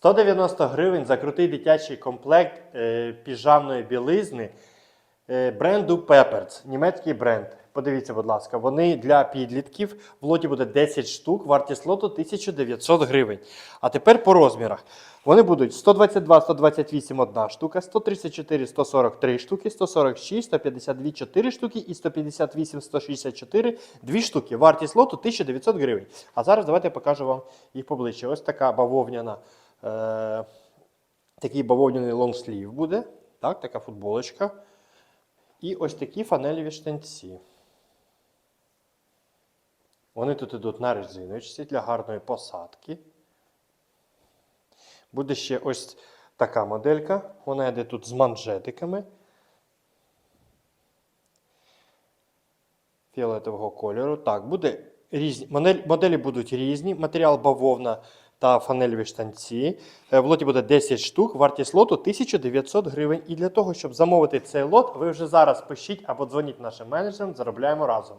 190 гривень за крутий дитячий комплект е, піжамної білизни е, бренду Pepper's, німецький бренд. Подивіться, будь ласка, вони для підлітків. В лоті буде 10 штук, вартість лоту 1900 гривень. А тепер по розмірах. Вони будуть 122, 128 одна штука, 134, 143 штуки, 146, 152 4 штуки і 158, 164 2 штуки. Вартість лоту 1900 гривень. А зараз давайте я покажу вам їх поближче. Ось така бавовняна, е, такий бавовняний лонгслів буде. Так, така футболочка. І ось такі фанелеві штанці. Вони тут йдуть на резиночці для гарної посадки. Буде ще ось така моделька. Вона йде тут з манжетиками. Фіолетового кольору. Так, буде різні. Моделі будуть різні. Матеріал бавовна та фанельові штанці. Е, В лоті буде 10 штук, вартість лоту 1900 гривень. І для того, щоб замовити цей лот, ви вже зараз пишіть або дзвоніть нашим менеджерам, заробляємо разом.